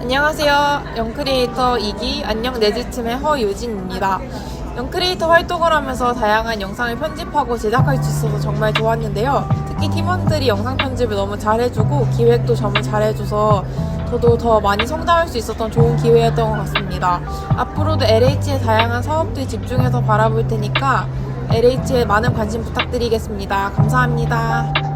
안녕하세요. 영크리에이터 2기 안녕 네즈팀의 허유진입니다. 영크리에이터 활동을 하면서 다양한 영상을 편집하고 제작할 수 있어서 정말 좋았는데요. 특히 팀원들이 영상 편집을 너무 잘해주고 기획도 정말 잘해줘서 저도 더 많이 성장할 수 있었던 좋은 기회였던 것 같습니다. 앞으로도 LH의 다양한 사업들 집중해서 바라볼 테니까 LH에 많은 관심 부탁드리겠습니다. 감사합니다.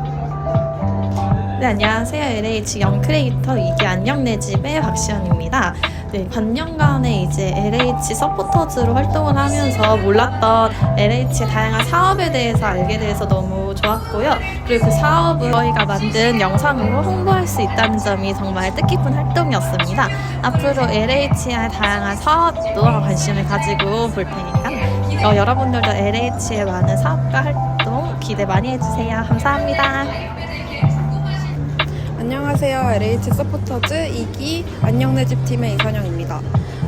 네, 안녕하세요. LH 영크리에이터 2기 안녕 내 집의 박시연입니다. 네, 반년간에 이제 LH 서포터즈로 활동을 하면서 몰랐던 LH의 다양한 사업에 대해서 알게 돼서 너무 좋았고요. 그리고 그 사업을 저희가 만든 영상으로 홍보할 수 있다는 점이 정말 뜻깊은 활동이었습니다. 앞으로 LH의 다양한 사업도 관심을 가지고 볼 테니까 어, 여러분들도 LH의 많은 사업과 활동 기대 많이 해주세요. 감사합니다. 안녕하세요. LH 서포터즈 2기 안녕내 집 팀의 이선영입니다.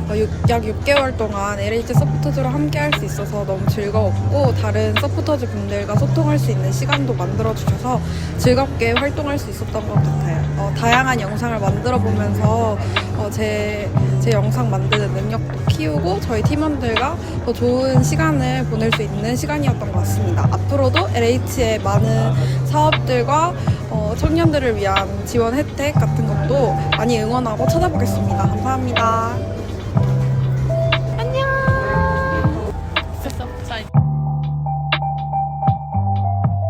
어, 육- 약 6개월 동안 LH 서포터즈로 함께 할 수 있어서 너무 즐거웠고 다른 서포터즈 분들과 소통할 수 있는 시간도 만들어 주셔서 즐겁게 활동할 수 있었던 것 같아요. 어, 다양한 영상을 만들어 보면서 어, 제, 제 영상 만드는 능력도 키우고 저희 팀원들과 더 좋은 시간을 보낼 수 있는 시간이었던 것 같습니다. 앞으로도 LH의 많은 사업들과 어, 청년들을 위한 지원 혜택 같은 것도 많이 응원하고 찾아보겠습니다. 감사합니다.